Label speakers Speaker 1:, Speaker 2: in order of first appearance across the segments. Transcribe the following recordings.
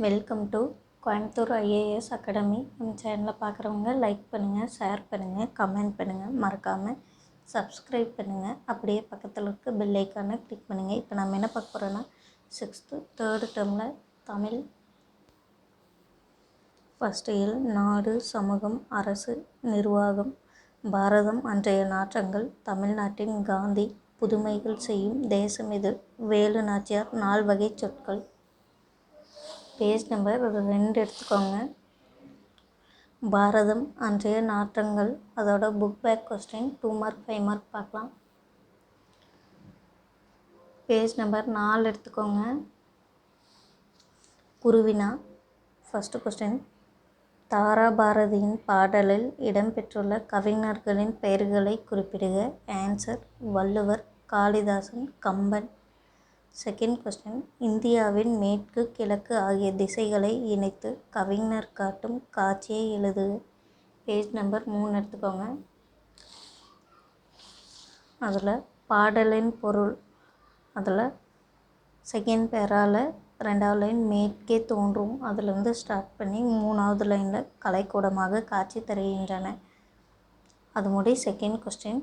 Speaker 1: Welcome to Coimbatore IAS academy நம்ம சேனலை பார்க்குறவங்க லைக் பண்ணுங்கள் ஷேர் பண்ணுங்கள் கமெண்ட் பண்ணுங்கள் மறக்காமல் சப்ஸ்கிரைப் பண்ணுங்கள் அப்படியே பக்கத்தில் இருக்க பெல் ஐக்கானை கிளிக் பண்ணுங்கள் இப்போ நம்ம என்ன பார்க்க போகிறோன்னா சிக்ஸ்த்து தேர்டு டேர்மில் தமிழ் ஃபஸ்ட் இயல் நாடு சமூகம் அரசு நிர்வாகம் பாரதம் அன்றைய நாற்றங்கள் தமிழ்நாட்டின் காந்தி புதுமைகள் செய்யும் தேசம் இது வேலு நாச்சியார் நால்வகை சொற்கள். பேஜ் நம்பர் ரெண்டு எடுத்துக்கோங்க. பாரதம் அன்றைய நாட்டங்கள் அதோட book back question two mark five mark பார்க்கலாம். பேஜ் நம்பர் நாலு எடுத்துக்கோங்க. குருவினா ஃபஸ்ட்டு கொஸ்டின் தாரா பாரதியின் பாடலில் இடம்பெற்றுள்ள கவிஞர்களின் பெயர்களை குறிப்பிடுக. Answer Valluvar Kalidasan Kamban second question இந்தியாவின் மேற்கு கிழக்கு ஆகிய திசைகளை இணைத்து கவிஞர் காட்டும் காட்சியை எழுதுக பேஜ் நம்பர் மூணு எடுத்துக்கோங்க. அதில் பாடலின் பொருள். அதில் செகண்ட் பேரால் ரெண்டாவது லைன் மேற்கே தோன்றும். அதிலிருந்து ஸ்டார்ட் பண்ணி மூணாவது லைனில் கலைக்கூடமாக காட்சி தருகின்றன. அது முடி செகண்ட் கொஸ்டின்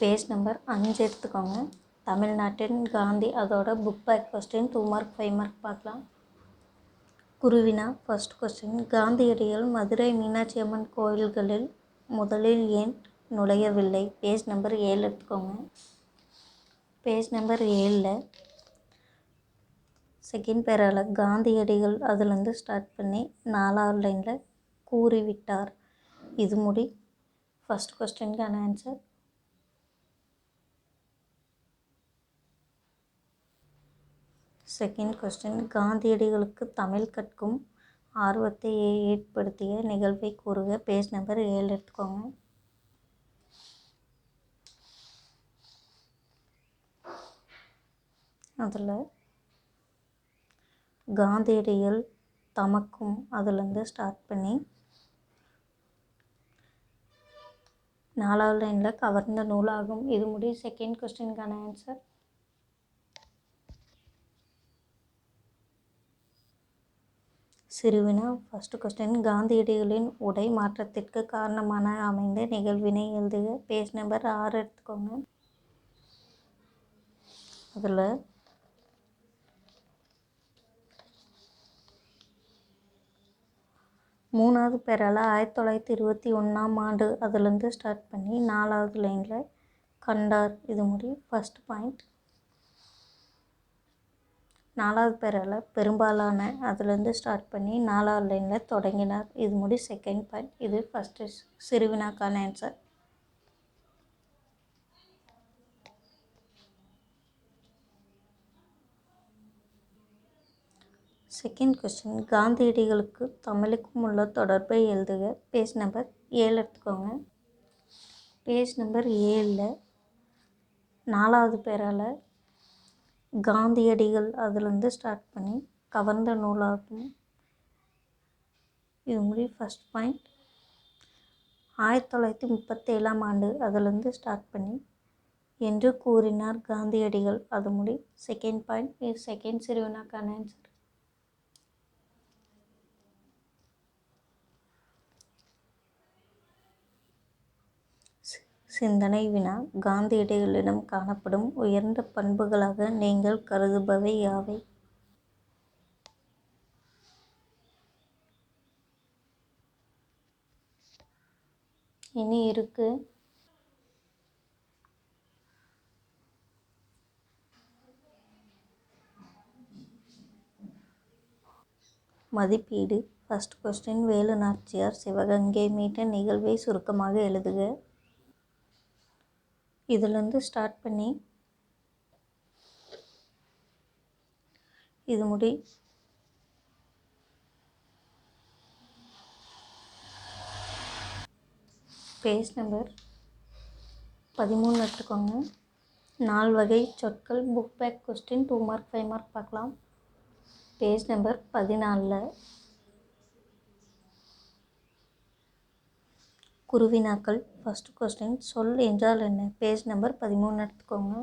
Speaker 1: பேஜ் நம்பர் அஞ்சு எடுத்துக்கோங்க. தமிழ்நாட்டின் காந்தி அதோட book back question two mark five mark பார்க்கலாம். குருவினா ஃபஸ்ட் கொஸ்டின் காந்தியடிகள் மதுரை மீனாட்சி அம்மன் கோயில்களில் முதலில் ஏன் நுழையவில்லை? பேஜ் நம்பர் ஏழு எடுத்துக்கோங்க. பேஜ் நம்பர் ஏழில் செகண்ட் பேரால் காந்தியடிகள் அதுலேருந்து ஸ்டார்ட் பண்ணி நாலாவது லைனில் கூறிவிட்டார். இது முடி. ஃபஸ்ட் கொஸ்டினுக்கான ஆன்சர் செகண்ட் கொஸ்டின். காந்தியடிகளுக்கு தமிழ் கற்கும் ஆர்வத்தை ஏற்படுத்திய நிகழ்வை கூறுக. பேஜ் நம்பர் ஏழு எடுத்துக்கோங்க. அதில் காந்தியடிகள் தமக்கும் அதுலேருந்து ஸ்டார்ட் பண்ணி நாலாவது லைனில் கவர்ந்த நூலாகும். இது முடி செகண்ட் கொஸ்டினுக்கான ஆன்சர் சிறுவினா ஃபஸ்ட்டு கொஸ்டின் காந்தியடிகளின் உடை மாற்றத்திற்கு காரணமான அமைந்த நிகழ்வினை எழுதுக. பேஜ் நம்பர் ஆறு எடுத்துக்கோங்க. அதில் மூணாவது பேரால் ஆயிரத்தி தொள்ளாயிரத்தி இருபத்தி ஒன்றாம் ஆண்டு அதுலேருந்து ஸ்டார்ட் பண்ணி நாலாவது லைனில் கண்டார். இது முடி ஃபஸ்ட் பாயிண்ட் நாலாவது பேரால் பெரும்பாலான அதுலேருந்து ஸ்டார்ட் பண்ணி நாலாவது லைனில் தொடங்கினார். இது முடி செகண்ட் பாயிண்ட் இது ஃபஸ்ட்டு சிறுவினாக்கான ஆன்சர் செகண்ட் கொஸ்டின் காந்தியடிகளுக்கு தமிழுக்கும் உள்ள தொடர்பை எழுதுக. பேஜ் நம்பர் ஏழு எடுத்துக்கோங்க. பேஜ் நம்பர் ஏழில் நாலாவது பேரால் காந்தியடிகள் அதுலேருந்து ஸ்டார்ட் பண்ணி கவர்ந்த நூலாகும். இது முடி ஃபஸ்ட் பாயிண்ட் ஆயிரத்தி தொள்ளாயிரத்தி முப்பத்தேழாம் ஆண்டு அதுலேருந்து ஸ்டார்ட் பண்ணி என்று கூறினார் காந்தியடிகள். அது முடி செகண்ட் பாயிண்ட் இது செகண்ட் சிறுவனாக்கான ஆன்சர் சிந்தனை வினா காந்தியடிகளிடம் காணப்படும் உயர்ந்த பண்புகளாக நீங்கள் கருதுபவை யாவை? இனி இருக்கு. மதிப்பீடு. ஃபஸ்ட் கொஸ்டின் வேலு நாச்சியார் சிவகங்கை மீட்ட நிகழ்வை சுருக்கமாக எழுதுக. இதுலேருந்து ஸ்டார்ட் பண்ணி இது முடி. பேஜ் நம்பர் பதிமூணு எடுத்துக்கோங்க. நாலு வகை சொற்கள் book back question two mark five mark பார்க்கலாம். பேஜ் நம்பர் பதினாலில் குருவினாக்கள். ஃபஸ்ட்டு கொஸ்டின் சொல் என்றால் என்ன? பேஜ் நம்பர் பதிமூணு எடுத்துக்கோங்க.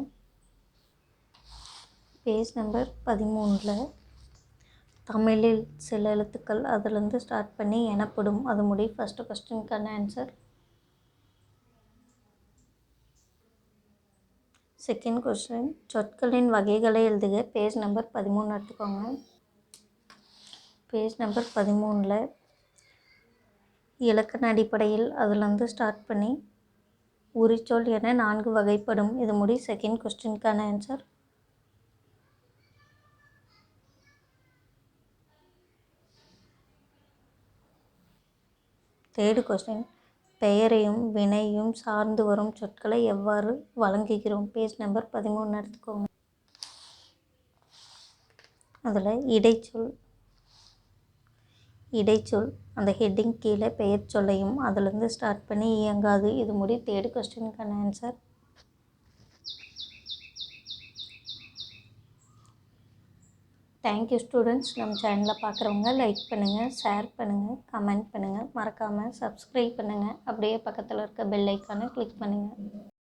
Speaker 1: பேஜ் நம்பர் பதிமூணில் தமிழில் சில எழுத்துக்கள் அதுலேருந்து ஸ்டார்ட் பண்ணி எனப்படும். அது முடி ஃபஸ்ட்டு கொஸ்டினுக்கான ஆன்சர் செகண்ட் கொஸ்டின் சொற்களின் வகைகளை எழுதுக. பேஜ் நம்பர் பதிமூணு எடுத்துக்கோங்க. பேஜ் நம்பர் பதிமூணில் இலக்கண அடிப்படையில் அதுலேருந்து ஸ்டார்ட் பண்ணி உரிச்சொல் என நான்கு வகைப்படும். இது முடி செகண்ட் கொஸ்டினுக்கான ஆன்சர் தேர்டு கொஸ்டின் பெயரையும் வினையும் சார்ந்து வரும் சொற்களை எவ்வாறு வழங்குகிறோம்? பேஜ் நம்பர் பதிமூணு எடுத்துக்கோங்க. அதில் இடைச்சொல் இடைச்சொல். அந்த ஹெட்டிங் கீழே பெயர் சொல்லையும் அதுலேருந்து ஸ்டார்ட் பண்ணி இயங்காது. இது முடி தேர்ட் கொஸ்டினுக்கான ஆன்சர் தேங்க்யூ ஸ்டூடெண்ட்ஸ் நம்ம சேனலை பார்க்குறவங்க லைக் பண்ணுங்கள் ஷேர் பண்ணுங்கள் கமெண்ட் பண்ணுங்கள் மறக்காமல் சப்ஸ்கிரைப் பண்ணுங்கள் அப்படியே பக்கத்தில் இருக்க பெல் ஐக்கானை கிளிக் பண்ணுங்கள்